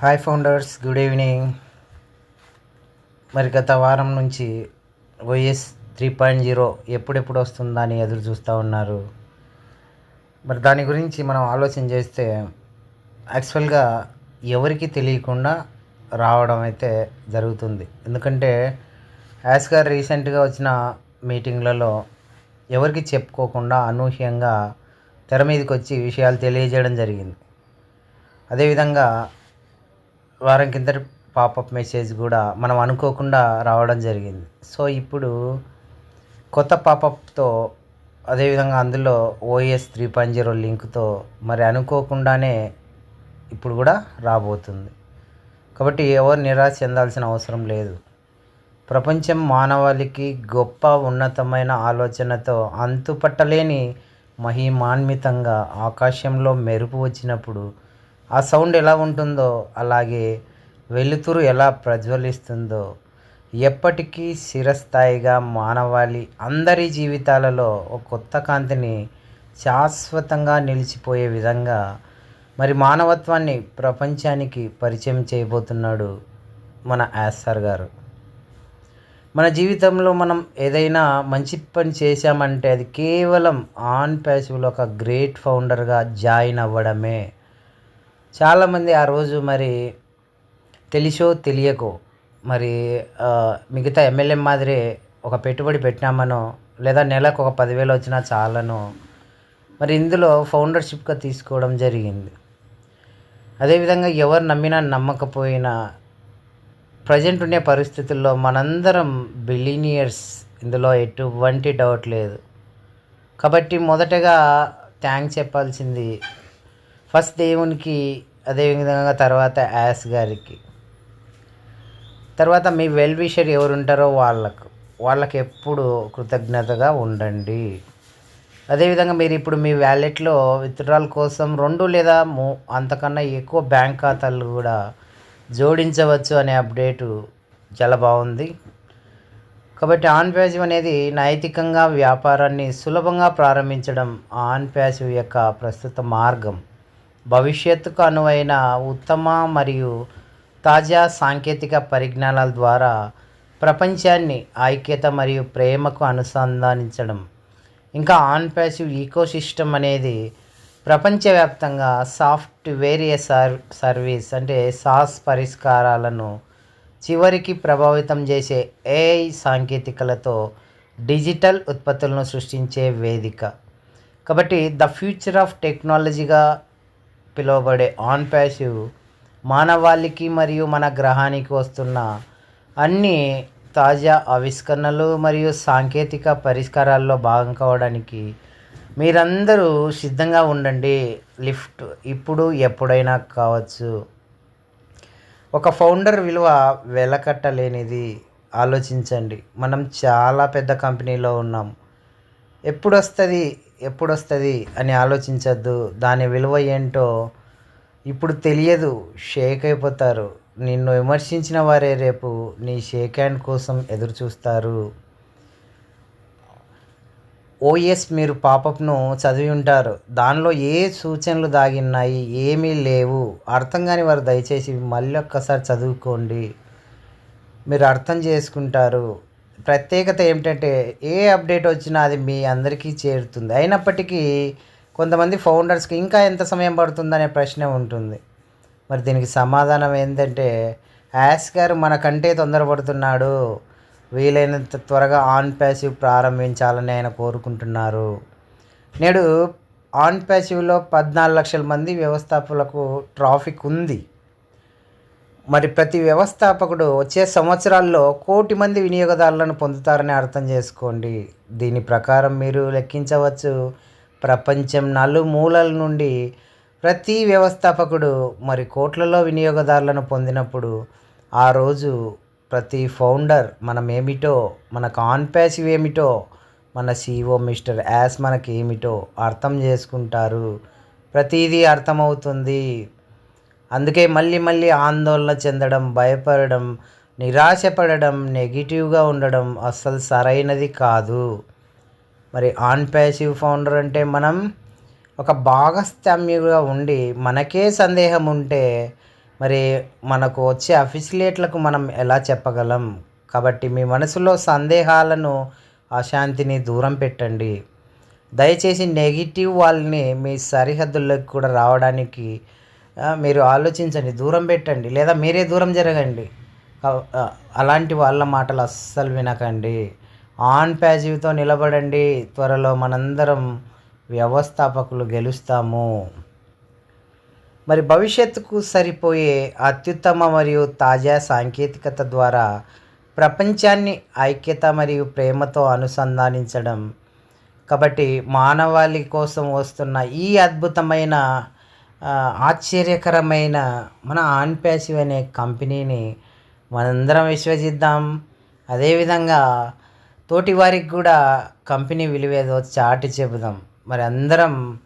Hi founders good evening మరి గత వారం నుంచి వైఎస్ త్రీ పాయింట్ జీరో ఎప్పుడెప్పుడు వస్తుందా అని ఎదురు చూస్తూ ఉన్నారు. మరి దాని గురించి మనం ఆలోచన చేస్తే యాక్చువల్గా ఎవరికి తెలియకుండా రావడం అయితే జరుగుతుంది. ఎందుకంటే యాస్ గారు రీసెంట్గా వచ్చిన మీటింగ్లలో ఎవరికి చెప్పుకోకుండా అనూహ్యంగా తెర మీదకి వచ్చి విషయాలు తెలియజేయడం జరిగింది. అదేవిధంగా వారం కిందటి పాపప్ మెసేజ్ కూడా మనం అనుకోకుండా రావడం జరిగింది. సో ఇప్పుడు కొత్త పాపప్తో అదేవిధంగా అందులో ఓఎస్ త్రీ పాయింట్ జీరో లింక్తో మరి అనుకోకుండానే ఇప్పుడు కూడా రాబోతుంది. కాబట్టి ఎవరు నిరాశ చెందాల్సిన అవసరం లేదు. ప్రపంచం మానవాళికి గొప్ప ఉన్నతమైన ఆలోచనతో అంతుపట్టలేని మహిమాన్వితంగా ఆకాశంలో మెరుపు వచ్చినప్పుడు ఆ సౌండ్ ఎలా ఉంటుందో అలాగే వెలుతురు ఎలా ప్రజ్వలిస్తుందో ఎప్పటికీ చిరస్థాయిగా మానవాళి అందరి జీవితాలలో ఒక కొత్త కాంతిని శాశ్వతంగా నిలిచిపోయే విధంగా మరి మానవత్వాన్ని ప్రపంచానికి పరిచయం చేయబోతున్నాడు మన యాస్సార్ గారు. మన జీవితంలో మనం ఏదైనా మంచి పని చేశామంటే అది కేవలం ఆన్ ప్యాసివ్లో ఒక గ్రేట్ ఫౌండర్గా జాయిన్ అవ్వడమే. చాలామంది ఆ రోజు మరి తెలిసో తెలియకో మరి మిగతా ఎమ్మెల్యే మాదిరే ఒక పెట్టుబడి పెట్టినామనో లేదా నెలకు ఒక పదివేలు వచ్చినా చాలను మరి ఇందులో ఫౌండర్షిప్గా తీసుకోవడం జరిగింది. అదేవిధంగా ఎవరు నమ్మినా నమ్మకపోయినా ప్రజెంట్ ఉండే పరిస్థితుల్లో మనందరం బిలీనియర్స్ ఇందులో ఎటువంటి డౌట్ లేదు. కాబట్టి మొదటగా థ్యాంక్స్ చెప్పాల్సింది ఫస్ట్ దేవునికి అదేవిధంగా తర్వాత యాస్ గారికి. తర్వాత మీ వెల్ విషర్ ఎవరు ఉంటారో వాళ్ళకు. వాళ్ళకి ఎప్పుడు కృతజ్ఞతగా ఉండండి. అదేవిధంగా మీరు ఇప్పుడు మీ వ్యాలెట్లో విత్డ్రాల్ కోసం రెండు లేదా మూ అంతకన్నా ఎక్కువ బ్యాంక్ ఖాతాలు కూడా జోడించవచ్చు అనే అప్డేటు చాలా బాగుంది. కాబట్టి ఆన్ ప్యాసివ్ అనేది నైతికంగా వ్యాపారాన్ని సులభంగా ప్రారంభించడం ఆన్ ప్యాసివ్ యొక్క ప్రస్తుత మార్గం. భవిష్యత్తుకు అనువైన ఉత్తమ మరియు తాజా సాంకేతిక పరిజ్ఞానాల ద్వారా ప్రపంచాన్ని ఐక్యత మరియు ప్రేమకు అనుసంధానించడం. ఇంకా ఆన్ ప్యాసివ్ ఈకోసిస్టమ్ అనేది ప్రపంచవ్యాప్తంగా సాఫ్ట్వేర్ సర్ సర్వీస్ అంటే సాస్ పరిష్కారాలను చివరికి ప్రభావితం చేసే ఏఐ సాంకేతికలతో డిజిటల్ ఉత్పత్తులను సృష్టించే వేదిక. కాబట్టి ద ఫ్యూచర్ ఆఫ్ టెక్నాలజీగా పిలువబడే ఆన్ ప్యాసివ్ మానవాళికి మరియు మన గ్రహానికి వస్తున్న అన్ని తాజా ఆవిష్కరణలు మరియు సాంకేతిక పరిష్కారాల్లో భాగం కావడానికి మీరందరూ సిద్ధంగా ఉండండి. లిఫ్ట్ ఇప్పుడు ఎప్పుడైనా కావచ్చు. ఒక ఫౌండర్ విలువ వెలకట్టలేనిది. ఆలోచించండి. మనం చాలా పెద్ద కంపెనీలో ఉన్నాం. ఎప్పుడు వస్తుంది ఎప్పుడు వస్తుంది అని ఆలోచించద్దు. దాని విలువ ఏంటో ఇప్పుడు తెలియదు. షేక్ అయిపోతారు. నిన్ను విమర్శించిన వారే రేపు నీ షేక్ హ్యాండ్ కోసం ఎదురు చూస్తారు ఓఎస్ మీరు పాపప్ను చదివి ఉంటారు. దానిలో ఏ సూచనలు దాగిన్నాయి? ఏమీ లేవు. అర్థం కాని వారు దయచేసి మళ్ళీ ఒక్కసారి చదువుకోండి. మీరు అర్థం చేసుకుంటారు. ప్రత్యేకత ఏమిటంటే ఏ అప్డేట్ వచ్చినా అది మీ అందరికీ చేరుతుంది. అయినప్పటికీ కొంతమంది ఫౌండర్స్కి ఇంకా ఎంత సమయం పడుతుందనే ప్రశ్న ఉంటుంది. మరి దీనికి సమాధానం ఏంటంటే యాస్ గారు మనకంటే తొందరపడుతున్నాడు. వీలైనంత త్వరగా ఆన్ ప్యాసివ్ ప్రారంభించాలని ఆయన కోరుకుంటున్నారు. నేడు ఆన్ ప్యాసివ్లో పద్నాలుగు లక్షల మంది వ్యవస్థాపకులకు ట్రాఫిక్ ఉంది. మరి ప్రతి వ్యవస్థాపకుడు వచ్చే సంవత్సరాల్లో కోటి మంది వినియోగదారులను పొందుతారని అర్థం చేసుకోండి. దీని ప్రకారం మీరు లెక్కించవచ్చు. ప్రపంచం నలుమూలల నుండి ప్రతి వ్యవస్థాపకుడు మరి కోట్లలో వినియోగదారులను పొందినప్పుడు ఆ రోజు ప్రతి ఫౌండర్ మనం ఏమిటో కాన్పాసివ్ ఏమిటో మన సీఓ మిస్టర్ యాస్ మనకి ఏమిటో అర్థం చేసుకుంటారు. ప్రతిదీ అర్థమవుతుంది. అందుకే మళ్ళీ మళ్ళీ ఆందోళన చెందడం భయపడడం నిరాశపడడం నెగిటివ్గా ఉండడం అస్సలు సరైనది కాదు. మరి ఆన్ ప్యాసివ్ ఫౌండర్ అంటే మనం ఒక భాగస్వామ్యుగా ఉండి మనకే సందేహం ఉంటే మరి మనకు వచ్చే అఫిసిలేట్లకు మనం ఎలా చెప్పగలం? కాబట్టి మీ మనసులో సందేహాలను అశాంతిని దూరం పెట్టండి. దయచేసి నెగిటివ్ వాళ్ళని మీ సరిహద్దుల్లోకి కూడా రావడానికి మీరు ఆలోచించండి దూరం పెట్టండి లేదా మీరే దూరం జరగండి. అలాంటి వాళ్ళ మాటలు అస్సలు వినకండి. ఆన్ ప్యాజివ్తో నిలబడండి త్వరలో మనందరం వ్యవస్థాపకులు గెలుస్తాము. మరి భవిష్యత్తుకు సరిపోయే అత్యుత్తమ మరియు తాజా సాంకేతికత ద్వారా ప్రపంచాన్ని ఐక్యత మరియు ప్రేమతో అనుసంధానించడం. కాబట్టి మానవాళి కోసం వస్తున్న ఈ అద్భుతమైన ఆశ్చర్యకరమైన మన ఆన్ ప్యాసివ్ అనే కంపెనీని మనందరం విశ్వసిద్దాం. అదేవిధంగా తోటి వారికి కూడా కంపెనీ విలువేదో చాటి చెబుదాం. మరి అందరం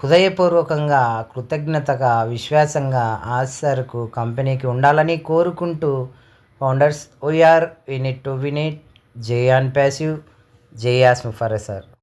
హృదయపూర్వకంగా కృతజ్ఞతగా విశ్వాసంగా ఆశారుకు కంపెనీకి ఉండాలని కోరుకుంటూ founders VR Vineet to Vineet J on passive J Asmi for sir.